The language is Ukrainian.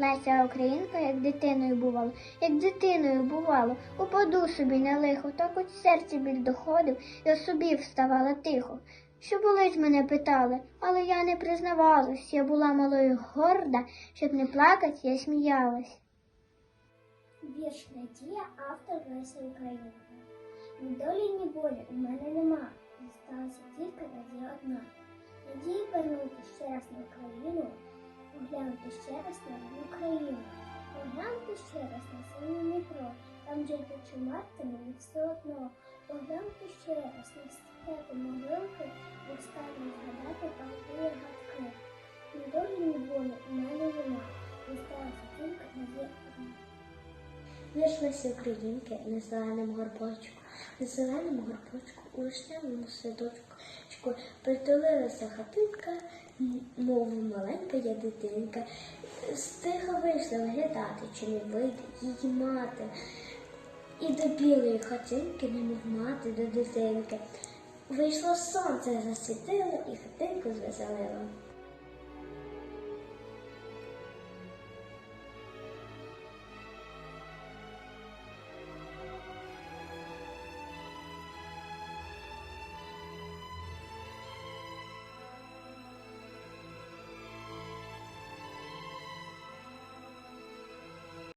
Леся Українка, як дитиною бувало, як дитиною бувало, упаду собі на лихо, так от серці біль доходив, я собі вставала тихо. Що болить мене питали, але я не признавалась, я була малою горда, щоб не плакать, я сміялась. Вірш Надія, автор Леся Українка. Ні долі, ні болі у мене нема. Зосталася тільки надія одна. Надії вернути ще раз на Україну, поглянути ще раз на Україну, поглянути ще раз на синє Дніпро, там жити чи марти мені все одно, поглянути ще раз на степи могилки, останньо згадати палки гадки. Ні долі, ні болі у мене нема. Зосталася тільки надія одна. Вірш Лесі Українки на зеленому горбочку, на зеленому горбочку, у вишневому садочку притулилася хатинка, мов маленька я дитинка. Стиха вийшла виглядати, чи не вийде її мати. І до білої хатинки не мов мати до дитинки. Вийшло сонце, засвітило і хатинку звеселило.